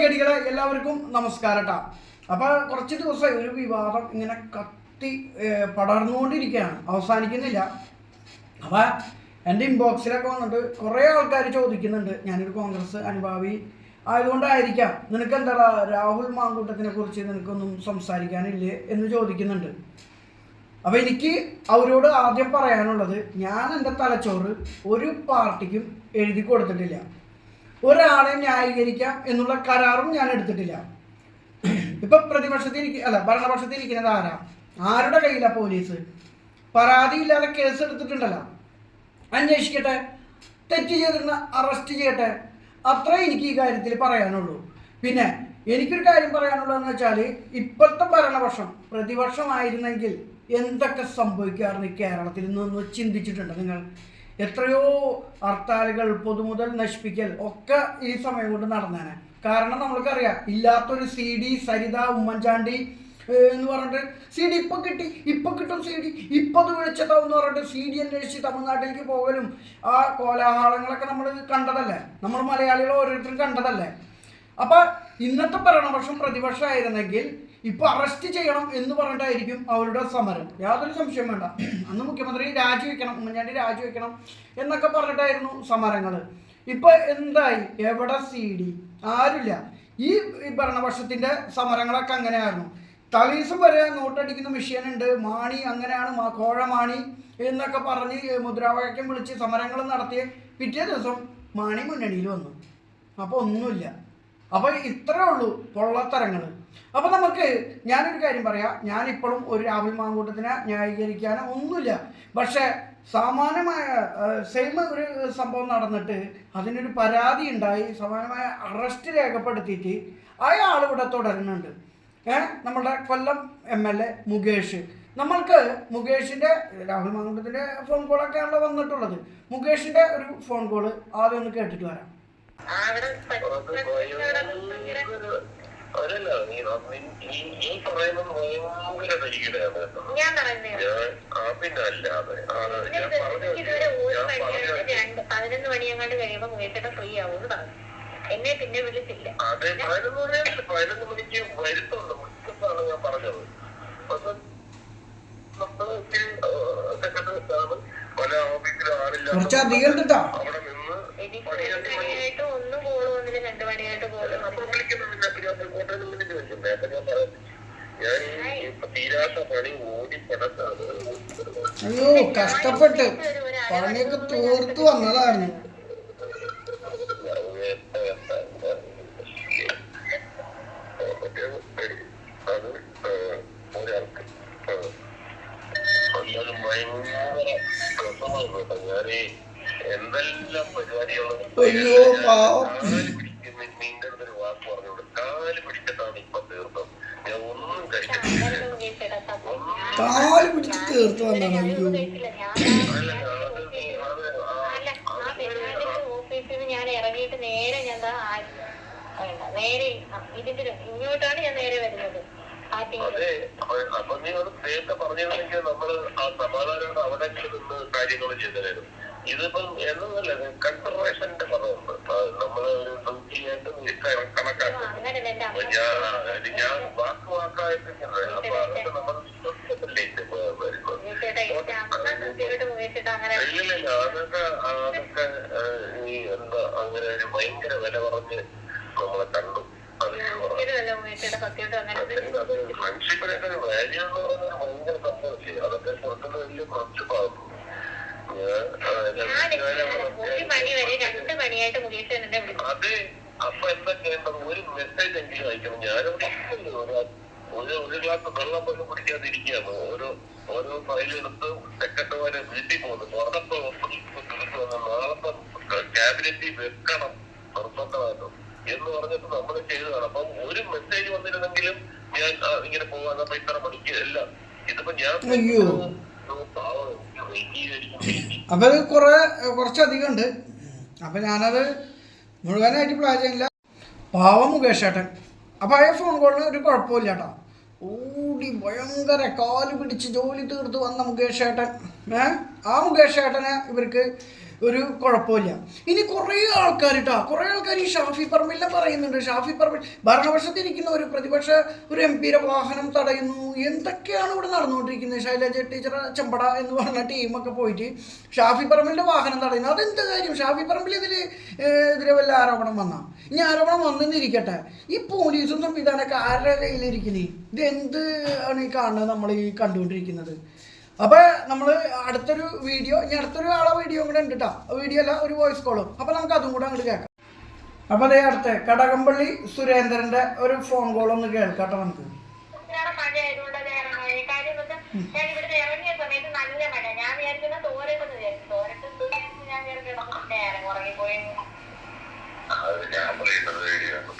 ഗഡികളെ എല്ലാവർക്കും നമസ്കാരം കേട്ടോ അപ്പൊ കുറച്ച് ദിവസമായി ഒരു വിവാദം ഇങ്ങനെ കത്തി പടർന്നുകൊണ്ടിരിക്കുകയാണ് അവസാനിക്കുന്നില്ല. അപ്പൊ എന്റെ ഇൻബോക്സിലൊക്കെ വന്നിട്ട് കുറേ ആൾക്കാർ ചോദിക്കുന്നുണ്ട്. ഞാനൊരു കോൺഗ്രസ് അനുഭാവി ആയതുകൊണ്ടായിരിക്കാം. നിനക്ക് എന്താ രാഹുൽ മാങ്കൂട്ടത്തിനെ കുറിച്ച് നിനക്കൊന്നും സംസാരിക്കാനില്ലേ എന്ന് ചോദിക്കുന്നുണ്ട്. അപ്പൊ എനിക്ക് അവരോട് ആദ്യം പറയാനുള്ളത് ഞാൻ എന്റെ തലച്ചോറ് ഒരു പാർട്ടിക്കും എഴുതി കൊടുത്തിട്ടില്ല. ഒരാളെ ന്യായീകരിക്കാം എന്നുള്ള കരാറും ഞാൻ എടുത്തിട്ടില്ല. ഇപ്പൊ പ്രതിപക്ഷത്തിൽ അല്ല ഭരണപക്ഷത്തിൽ ഇരിക്കുന്നത് ആരാ? ആരുടെ കയ്യിലാ പോലീസ്? പരാതി പരാതിയില്ലാതെ കേസ് എടുത്തിട്ടുണ്ടല്ലോ. അന്വേഷിക്കട്ടെ തെറ്റ് ചെയ്തിരുന്ന അറസ്റ്റ് ചെയ്യട്ടെ അത്രേ എനിക്ക് ഈ കാര്യത്തിൽ പറയാനുള്ളൂ. പിന്നെ എനിക്കൊരു കാര്യം പറയാനുള്ളതെന്ന് വെച്ചാൽ ഇപ്പോഴത്തെ ഭരണപക്ഷം പ്രതിപക്ഷമായിരുന്നെങ്കിൽ എന്തൊക്കെ സംഭവിക്കാറുണ്ട് കേരളത്തിൽ നിന്ന് ചിന്തിച്ചിട്ടുണ്ട് നിങ്ങൾ? എത്രയോ ഹർത്താലുകൾ പൊതുമുതൽ നശിപ്പിക്കൽ ഒക്കെ ഈ സമയം കൊണ്ട് നടന്നേനെ. കാരണം നമ്മൾക്കറിയാം ഇല്ലാത്തൊരു സി ഡി സരിത ഉമ്മൻചാണ്ടി എന്ന് പറഞ്ഞിട്ട് സി ഡി ഇപ്പൊ കിട്ടി ഇപ്പൊ കിട്ടും സി ഡി ഇപ്പൊ അത് വിളിച്ചതാവും എന്ന് പറഞ്ഞിട്ട് സി ഡി അന്വേഷിച്ച് തമിഴ്നാട്ടിലേക്ക് പോകലും ആ കോലാഹലങ്ങളൊക്കെ നമ്മൾ കണ്ടതല്ലേ? നമ്മൾ മലയാളികൾ ഓരോരുത്തരും കണ്ടതല്ലേ? അപ്പൊ ഇന്നത്തെ ഭരണപക്ഷം പ്രതിപക്ഷമായിരുന്നെങ്കിൽ ഇപ്പൊ അറസ്റ്റ് ചെയ്യണം എന്ന് പറഞ്ഞിട്ടായിരിക്കും അവരുടെ സമരം. യാതൊരു സംശയം വേണ്ട. അന്ന് മുഖ്യമന്ത്രി രാജിവെക്കണം ഉമ്മൻചാണ്ടി രാജിവെക്കണം എന്നൊക്കെ പറഞ്ഞിട്ടായിരുന്നു സമരങ്ങൾ ഇപ്പൊ എന്തായി? എവിടെ സി ഡി ആരുമില്ല ഈ ഭരണപക്ഷത്തിന്റെ സമരങ്ങളൊക്കെ അങ്ങനെയായിരുന്നു. തലീസും വരെ നോട്ടടിക്കുന്ന ഉണ്ട്. മാണി അങ്ങനെയാണ് മാ- കോഴ മാണി എന്നൊക്കെ പറഞ്ഞ് മുദ്രാവാക്യം വിളിച്ച് സമരങ്ങൾ നടത്തിയ പിറ്റേ ദിവസം മാണി മുന്നണിയിൽ വന്നു. അപ്പോൾ ഒന്നുമില്ല. അപ്പോൾ ഇത്രേ ഉള്ളൂ പൊള്ളത്തരങ്ങൾ അപ്പോൾ നമുക്ക് ഞാനൊരു കാര്യം പറയാം. ഞാനിപ്പോഴും ഒരു രാഹുൽ മാങ്കൂട്ടത്തിനെ ന്യായീകരിക്കാനോ ഒന്നുമില്ല. പക്ഷേ സമാനമായ സെയിം ഒരു സംഭവം നടന്നിട്ട് അതിനൊരു പരാതി ഉണ്ടായി. സമാനമായ അറസ്റ്റ് രേഖപ്പെടുത്തിയിട്ട് അയാൾ ഇവിടെ തുടരുന്നുണ്ട്. ഏഹ് നമ്മുടെ Kollam M L A Mukesh. നമ്മൾക്ക് മുകേഷിന്റെ രാഹുൽ മാങ്കൂട്ടത്തിന്റെ ഫോൺ കോളൊക്കെയാണല്ലോ വന്നിട്ടുള്ളത്. മുകേഷിന്റെ ഒരു ഫോൺ കോൾ ആദ്യം ഒന്ന് കേട്ടിട്ട് വരാം. അതല്ല നീ നീ- പറയുന്നത് ഭയങ്കര തരികിടയാണ് പിന്നെ അല്ലാതെ. ഞാൻ പറഞ്ഞു പതിനൊന്ന് മണിയങ്ങാണ്ട് കഴിയുമ്പോ മുഖേറ്റ ഫ്രീ പറഞ്ഞു. എന്നെ പിന്നെ വിളിച്ചില്ല. അതെ പതിനൊന്ന് മണിയല്ല പതിനൊന്ന് മണിക്ക് വരുത്തുള്ളൂ മുറ്റത്താണ് ഞാൻ പറഞ്ഞത്. പക്ഷെ നമ്മൾ ഇച്ചിരി, ആ, സെക്രട്ടറി പല ഓഫീസിലും ആളില്ല കുറച്ച് അധികം അവിടെ നിന്ന് ഒന്നും കോൾ വന്നില്ല. രണ്ട് മണിയായിട്ട് കോൾ അപ്പൊ ഞാൻ കോട്ടയം മുന്നിൽ വെച്ചിട്ടുണ്ട് അപ്പൊ ഞാൻ പറയാം ഞാൻ ഇപ്പൊ തീരാത്ത പണി ഓടി പടത്താണ് അയ്യോ കഷ്ടപ്പെട്ട്. പണിയൊക്കെ തോർത്ത് വന്നതാണ് അത് ഒരാൾക്ക് അല്ലാതെ ഭയങ്കര രസമാണ് കേട്ടോ. ഞാനീ എന്തെല്ലാം പാവം. കാൽ പിടിക്കുന്ന നിന്റെ അടുത്തൊരു വാക്ക് പറഞ്ഞോളൂ കാൽ പിടിച്ചിട്ടാണ് ഇപ്പൊ തീർത്തത്. ഞാൻ ഒന്നും കഴിച്ചിട്ടില്ല. കാൽ പിടിച്ച് തീർത്തു വന്നതാണ് ഞാൻ അയ്യോ. ഞാൻ ഞാൻ ഇറങ്ങിയിട്ട് നേരെ ഞാൻ നേരെ ഇതിന്റെ ഇങ്ങോട്ടാണ് ഞാൻ നേരെ വരുന്നത്. അതെ അപ്പൊ- നീ അത് നേരത്തെ പറഞ്ഞിരുന്നെങ്കിൽ നമ്മൾ ആ സമാധാനമായിട്ട് അവിടെ നിന്ന് കാര്യങ്ങൾ ചെയ്തതായിരുന്നു ഇതിപ്പം എന്നതല്ല കൺസർവേഷന്റെ പദമുണ്ട്. നമ്മൾ ഒരു ഡ്യൂട്ടിയായിട്ട് കണക്കാക്കും ഞാൻ ഞാൻ വാക്ക് വാക്കായിട്ട് അപ്പൊ അതൊക്കെ നമ്മൾ വിശ്വസിക്കത്തില്ലേ ഇല്ലില്ല അതൊക്കെ അതൊക്കെ ഈ എന്താ അങ്ങനെ ഒരു ഭയങ്കര വില പറഞ്ഞ് നമ്മളെ കണ്ടു. അത്. ഒരിക്കലുമല്ല അങ്ങനെ ഫ്രണ്ട്ഷിപ്പിനൊക്കെ ഒരു വാല്യൂ എന്ന് പറയുന്നത് ഭയങ്കര സംഭവമില്ലേ? അതൊക്കെ കൊടുക്കുന്ന വലിയ കുറച്ച് ഭാഗം ഒരു മണി വരെ രണ്ട് മണിയായിട്ട് മുഖേഷ് എന്നെ വിളിച്ചു. അത് അപ്പൊ എന്താ ചെയ്യേണ്ടത് ഒരു മെസ്സേജ് എങ്കിലും അയക്കണം. ഞാനിവിടെ ഇരിക്കുന്നു. ഒരു ഒരു ഒരു ഗ്ലാസ് വെള്ളം പോലും കുടിക്കാതിരിക്കുകയാണ്. ഓരോ ഓരോ ഫയലെടുത്ത് സെക്രട്ടറിമാരെ വീട്ടിൽ പോകുന്നു. പുറത്തെ നാളത്തെ ക്യാബിനറ്റിൽ വെക്കണം നിർബന്ധമായിട്ടും എന്ന് പറഞ്ഞിട്ട് നമ്മൾ ചെയ്തതാണ്. അപ്പം ഒരു മെസ്സേജ് വന്നിരുന്നെങ്കിലും ഞാൻ ഇങ്ങനെ അപ്പൊ ഇത്ര മണിക്ക് എല്ലാം. ഇതിപ്പോ ഞാൻ. അപ്പം കുറേ കുറച്ചധികം ഉണ്ട്. അപ്പൊ ഞാനത് മുഴുവനായിട്ട് പ്ലാൻ ചെയ്യില്ല പാവം മുകേഷ് ഏട്ടൻ. അപ്പൊ ആ ഫോൺ കോളിന് ഒരു കുഴപ്പമില്ല കേട്ടോ ഓടി ഭയങ്കര കാൽ പിടിച്ച് ജോലി തീർത്ത് വന്ന മുകേഷ് ഏട്ടൻ. ഏഹ് ആ മുകേഷ് ഏട്ടനെ ഇവർക്ക് ഒരു കുഴപ്പമില്ല. ഇനി കുറേ ആൾക്കാർ കേട്ടോ കുറേ ആൾക്കാർ ഈ ഷാഫി പറമ്പിലെ പറയുന്നുണ്ട്. ഷാഫി പറമ്പിൽ ഭരണപക്ഷത്തിരിക്കുന്ന ഒരു പ്രതിപക്ഷ ഒരു എം പിയുടെ വാഹനം തടയുന്നു. എന്തൊക്കെയാണ് ഇവിടെ നടന്നുകൊണ്ടിരിക്കുന്നത്? ശൈലജ ടീച്ചർ ചെമ്പട എന്ന് പറഞ്ഞ ടീമൊക്കെ പോയിട്ട് ഷാഫി പറമ്പിലിന്റെ വാഹനം തടയുന്നു. അതെന്ത് കാര്യം? ഷാഫി പറമ്പിൽ ഇതിൽ എതിരെ വല്ല ആരോപണം വന്നാ? ഇനി ആരോപണം വന്നെന്നിരിക്കട്ടെ. ഈ പോലീസും സംവിധാനമൊക്കെ ആരുടെ കയ്യിലിരിക്കുന്നത് ഇത് എന്ത് ആണ് ഈ കാണുന്നത്? നമ്മൾ ഈ കണ്ടുകൊണ്ടിരിക്കുന്നത്. അപ്പൊ നമ്മൾ അടുത്തൊരു വീഡിയോ ഇനി അടുത്തൊരു ആളെ വീഡിയോ കൂടെ ഉണ്ട് കേട്ടോ വീഡിയോ അല്ല ഒരു വോയിസ് കോളും അപ്പൊ നമുക്ക് അതും കൂടെ അങ്ങോട്ട് കേൾക്കാം. അപ്പൊ അതേ അടുത്ത് കടകംപള്ളി സുരേന്ദ്രന്റെ ഒരു ഫോൺ കോൾ ഒന്ന് കേൾക്കാട്ടോ നമുക്ക്. ഞാൻ മഴ ആയതുകൊണ്ട് അത് ഇറങ്ങാൻ കാര്യം എന്ന് വെച്ചാൽ ഞാൻ ഇവിടുന്ന് ഇറങ്ങിയ സമയത്ത് നല്ല മഴ ഞാൻ വിചാരിക്കുന്ന തോരട്ടെന്ന് വിചാരിച്ചു തോരട്ടെന്ന് വിചാരിച്ച് ഞാൻ കയറി കിടന്നു നേരം ഉറങ്ങിപ്പോയി അത് ഞാൻ പറയുന്നത്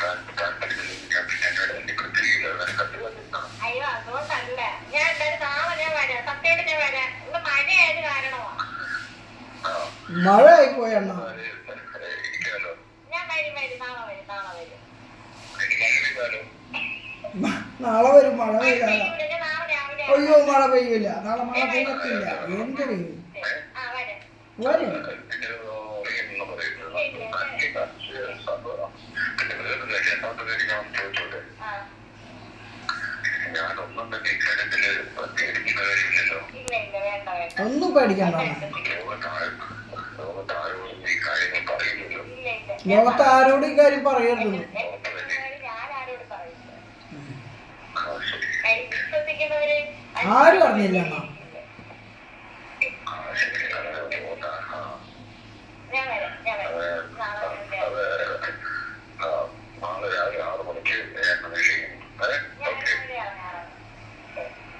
താൻ താൻ പഠിക്കുന്നത് ഞാൻ പിന്നെ എന്നോട് എന്നെ കൃത്യത കണ്ടുവന്നിട്ടാണ് അയ്യോ അതുകൊണ്ടല്ല ഞാൻ എന്തായാലും നാളെ ഞാൻ വരാം സത്യമായിട്ട് ഞാൻ വരാം ഇവിടെ മഴയായത് കാരണമാ മഴ ആയിപ്പോയി അണ്ണ. ഇരിക്കാലോ ഞാൻ വരും വരും. നാളെ വരും മഴ രാവിലെ അയ്യോ മഴ പെയ്യൂല. നാളെ മഴ പെയ്യത്തില്ല. എന്ത് പെയ്യും? വരും. ഒന്നും പിന്നെ ലോകത്ത് ആരോട് ഈ കാര്യം പറയരുത്. ആരും അറിഞ്ഞില്ല എന്നാ ആ, ശരി അത് ലോകത്താ ആ ഞാൻ വരാം ഞാൻ വരാം നാളെ വരാം അത് ആ, നാളെ രാവിലെ ആറ് മണിക്ക് എന്നെ വിളിക്കും ഏ ഞാൻ ഓക്കെ രാവിലെ ഇറങ്ങാറാണ്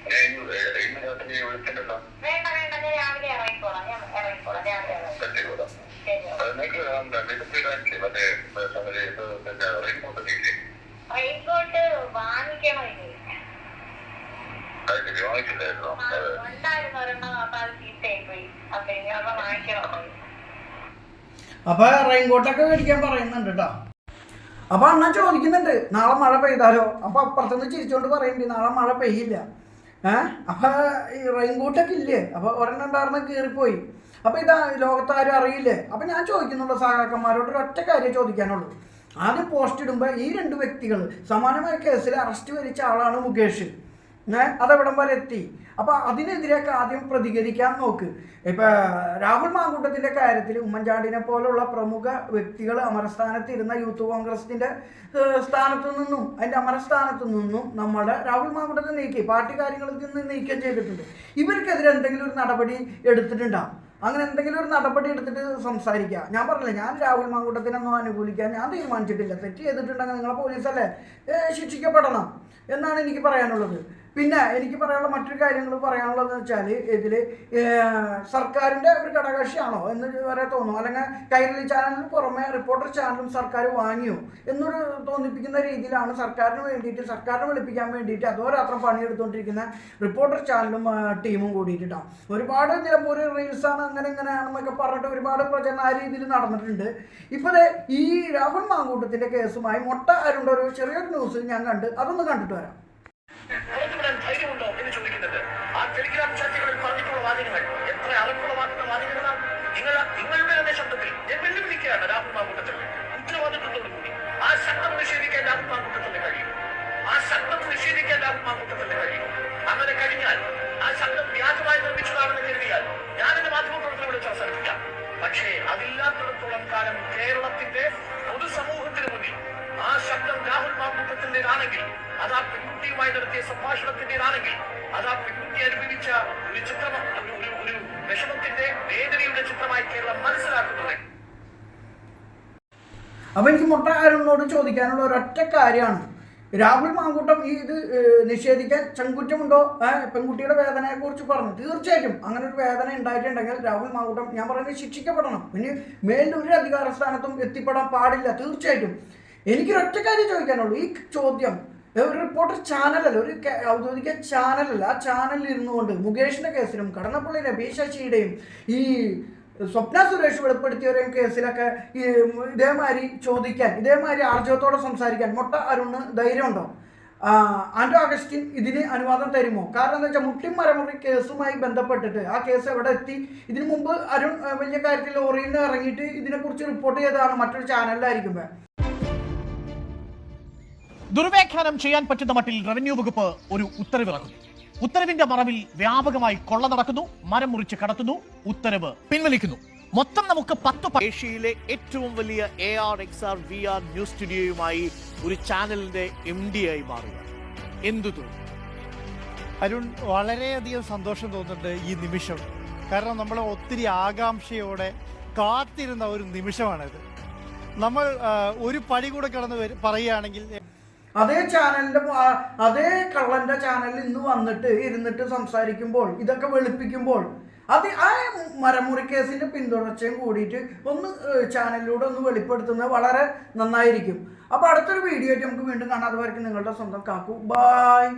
ഞാൻ ഇന്ന് ഇന്ന് രാത്രി വിളിച്ചിട്ടുണ്ടോ വേണ്ട വേണ്ട ഞാൻ രാവിലെ ഇറങ്ങിക്കോളാം ഞാൻ ഇറങ്ങിക്കോളാം രാവിലെ ഇറങ്ങി പറ്റിക്കൂടാ ശരി അത് നിങ്ങൾക്ക് ഇതിടാനില്ലേ മറ്റേ സമയം ഇത് പിന്നെ റിമോട്ട് ഇല്ലേ റെയിൻകോട്ട് വാങ്ങിക്കണോ ഇനി ഉണ്ടായിരുന്നു. ഒരെണ്ണം അപ്പൊ അത് ചീത്തയായി പോയി അപ്പൊ ഇനി ഒരെണ്ണം വാങ്ങിക്കണോ. അപ്പൊ റെയിൻകോട്ടൊക്കെ മേടിക്കാൻ പറയുന്നുണ്ട് കേട്ടോ അപ്പൊ അണ്ണ ചോദിക്കുന്നുണ്ട് നാളെ മഴ പെയ്താലോ? അപ്പൊ അപ്പുറത്തുനിന്ന് ചിരിച്ചോണ്ട് പറയുന്നുണ്ട് നാളെ മഴ പെയ്യില്ല. ഏഹ് അപ്പൊ ഈ റെയിൻകോട്ടൊക്കെ ഇല്ലേ? അപ്പൊ ഒരെണ്ണം ഉണ്ടായിരുന്ന കീറിപ്പോയി. അപ്പൊ ഇതാ ലോകത്താരും അറിയില്ലേ? അപ്പൊ ഞാൻ ചോദിക്കുന്നുള്ളൂ സഹാക്കന്മാരോട് ഒരു ഒറ്റ കാര്യം ചോദിക്കാനുള്ളൂ. ആദ്യം പോസ്റ്റ് ഇടുമ്പോൾ ഈ രണ്ട് വ്യക്തികൾ സമാനമായ കേസിൽ അറസ്റ്റ് വരിച്ച ആളാണ് മുകേഷ്. ഏഹ് അതെവിടം വരെ എത്തി? അപ്പൊ അതിനെതിരെയൊക്കെ ആദ്യം പ്രതികരിക്കാൻ നോക്ക്. ഇപ്പൊ രാഹുൽ മാങ്കൂട്ടത്തിന്റെ കാര്യത്തിൽ ഉമ്മൻചാണ്ടിനെ പോലുള്ള പ്രമുഖ വ്യക്തികൾ അമരസ്ഥാനത്ത് ഇരുന്ന യൂത്ത് കോൺഗ്രസിന്റെ സ്ഥാനത്തു നിന്നും അതിന്റെ അമരസ്ഥാനത്തു നിന്നും നമ്മുടെ രാഹുൽ മാങ്കൂട്ടത്തെ നീക്കി പാർട്ടി കാര്യങ്ങളിൽ നിന്ന് നീക്കം ചെയ്തിട്ടുണ്ട്. ഇവർക്കെതിരെ എന്തെങ്കിലും ഒരു നടപടി എടുത്തിട്ടുണ്ടാവും അങ്ങനെ എന്തെങ്കിലും ഒരു നടപടി എടുത്തിട്ട് സംസാരിക്കുക ഞാൻ പറഞ്ഞില്ല ഞാൻ രാഹുൽ മാങ്കൂട്ടത്തിനൊന്നും അനുകൂലിക്കാൻ ഞാൻ തീരുമാനിച്ചിട്ടില്ല. തെറ്റ് ചെയ്തിട്ടുണ്ടെങ്കിൽ നിങ്ങളെ പോലീസല്ലേ ശിക്ഷിക്കപ്പെടണം എന്നാണ് എനിക്ക് പറയാനുള്ളത്. പിന്നെ എനിക്ക് പറയാനുള്ള മറ്റൊരു കാര്യങ്ങൾ പറയാനുള്ളതെന്ന് വെച്ചാൽ ഇതിൽ സർക്കാരിന്റെ ഒരു ഘടകകക്ഷിയാണോ എന്ന് വരെ തോന്നും. അല്ലെങ്കിൽ കൈരളി ചാനലിന് പുറമെ റിപ്പോർട്ടർ ചാനലും സർക്കാർ വാങ്ങിയോ എന്നൊരു തോന്നിപ്പിക്കുന്ന രീതിയിലാണ് സർക്കാരിന് വേണ്ടിയിട്ട് സർക്കാരിനെ വിളിപ്പിക്കാൻ വേണ്ടിയിട്ട് അതോരാത്രം പണിയെടുത്തുകൊണ്ടിരിക്കുന്ന റിപ്പോർട്ടർ ചാനലും ടീമും കൂടിയിട്ടാണ് ഒരുപാട് ചിലപ്പോൾ ഒരു റീൽസാണ് അങ്ങനെ ഇങ്ങനെയാണെന്നൊക്കെ പറഞ്ഞിട്ട് ഒരുപാട് പ്രചരണം ആ രീതിയിൽ നടന്നിട്ടുണ്ട്. ഇപ്പോൾ ഈ രാഹുൽ മാങ്കൂട്ടത്തിന്റെ കേസുമായി മൊട്ട അരുണ്ട ഒരു ചെറിയൊരു ന്യൂസ് ഞാൻ കണ്ട് അതൊന്ന് കണ്ടിട്ട് വരാം. രാഹുൽ കഴിയും അങ്ങനെ കഴിഞ്ഞാൽ ആ ശബ്ദം വ്യാജമായി നിർമ്മിച്ചതാണെന്ന് കരുതിയാൽ എന്റെ മാധ്യമപ്രവർത്തനം വിളിച്ച് അവസാനിപ്പിക്കാം പക്ഷേ അതില്ലാത്തിടത്തോളം കാലം കേരളത്തിന്റെ പൊതുസമൂഹത്തിന് മുന്നിൽ ആ ശബ്ദം രാഹുൽ മാങ്കൂട്ടത്തിന്റെതാണെങ്കിൽ അത് ആ പെൺകുട്ടിയുമായി നടത്തിയ സംഭാഷണത്തിന്റെതാണെങ്കിൽ അത് ആ പെൺകുട്ടി അനുഭവിച്ച ഒരു ചിത്രം ഒരു ഒരു വിഷമത്തിന്റെ വേദനയുടെ ചിത്രമായി കേരളം മനസ്സിലാക്കുന്നുണ്ട് അപ്പൊ എനിക്ക് മുട്ട അരുണിനോട് ചോദിക്കാനുള്ള ഒരൊറ്റ കാര്യമാണ്. രാഹുൽ മാങ്കൂട്ടം ഈ ഇത് നിഷേധിക്കാൻ ചങ്കുറ്റമുണ്ടോ? പെൺകുട്ടിയുടെ വേദനയെ കുറിച്ച് പറഞ്ഞു. തീർച്ചയായിട്ടും അങ്ങനെ ഒരു വേദന ഉണ്ടായിട്ടുണ്ടെങ്കിൽ രാഹുൽ മാങ്കൂട്ടം ഞാൻ പറയുന്നത് ശിക്ഷിക്കപ്പെടണം. പിന്നെ മേലിൽ ഒരു അധികാര സ്ഥാനത്തും എത്തിപ്പെടാൻ പാടില്ല. തീർച്ചയായിട്ടും. എനിക്കൊരൊറ്റ കാര്യം ചോദിക്കാനുള്ളൂ. ഈ ചോദ്യം ഒരു റിപ്പോർട്ടർ ചാനലല്ല ഒരു ഔദ്യോഗിക ചാനലല്ല. ആ ചാനലിൽ ഇരുന്നുകൊണ്ട് മുകേഷിന്റെ കേസിലും കടന്നപ്പള്ളിയുടെ ശശിയുടെയും ഈ സ്വപ്ന സുരേഷ് വെളിപ്പെടുത്തിയവരെയും കേസിലൊക്കെ ഈ ഇതേമാതിരി ചോദിക്കാൻ ഇതേമാതിരി ആർജവത്തോടെ സംസാരിക്കാൻ മൊട്ട അരുണ് ധൈര്യമുണ്ടോ? ആൻഡ്രോ അഗസ്റ്റിൻ ഇതിന് അനുവാദം തരുമോ? കാരണം എന്താ വെച്ചാൽ മുട്ടിം മരമുറി കേസുമായി ബന്ധപ്പെട്ടിട്ട് ആ കേസ് എവിടെ എത്തി? ഇതിനു മുമ്പ് അരുൺ വലിയ കാര്യത്തിൽ ലോറിയിൽ നിന്ന് ഇറങ്ങിയിട്ട് ഇതിനെക്കുറിച്ച് റിപ്പോർട്ട് ചെയ്തതാണ് മറ്റൊരു ചാനലിലായിരിക്കുമ്പോൾ ദുർവ്യാഖ്യാനം ചെയ്യാൻ പറ്റുന്ന മട്ടിൽ റവന്യൂ വകുപ്പ് ഒരു ഉത്തരവിറക്കുന്നു. ഉത്തരവിന്റെ മറവിൽ വ്യാപകമായി കൊള്ള നടക്കുന്നു മരം മുറിച്ച് കടത്തുന്നു ഉത്തരവ് പിൻവലിക്കുന്നു. മൊത്തം നമുക്ക് പത്ത് ഏഷ്യയിലെ ഏറ്റവും വലിയ A R X R V R news സ്റ്റുഡിയോയുമായി ഒരു ചാനലിന്റെ എം ഡി ആയി മാറുക എന്തു തോന്നുന്നു? അരുൺ വളരെയധികം സന്തോഷം തോന്നുന്നുണ്ട് ഈ നിമിഷം. കാരണം നമ്മൾ ഒത്തിരി ആകാംക്ഷയോടെ കാത്തിരുന്ന ഒരു നിമിഷമാണിത്. നമ്മൾ ഒരു പടി കൂടെ കടന്ന് പറയുകയാണെങ്കിൽ അതേ ചാനലിന്റെ അതേ കള്ളന്റെ ചാനലിൽ ഇന്ന് വന്നിട്ട് ഇരുന്നിട്ട് സംസാരിക്കുമ്പോൾ ഇതൊക്കെ വെളുപ്പിക്കുമ്പോൾ അത് ആ മരമുറി കേസിന്റെ പിന്തുടർച്ചയും കൂടിയിട്ട് ഒന്ന് ചാനലിലൂടെ ഒന്ന് വെളിപ്പെടുത്തുന്നത് വളരെ നന്നായിരിക്കും. അപ്പോൾ അടുത്തൊരു വീഡിയോ ആയിട്ട് നമുക്ക് വീണ്ടും കാണാതെ വരയ്ക്കും നിങ്ങളുടെ സ്വന്തം കാക്കു. ബായ്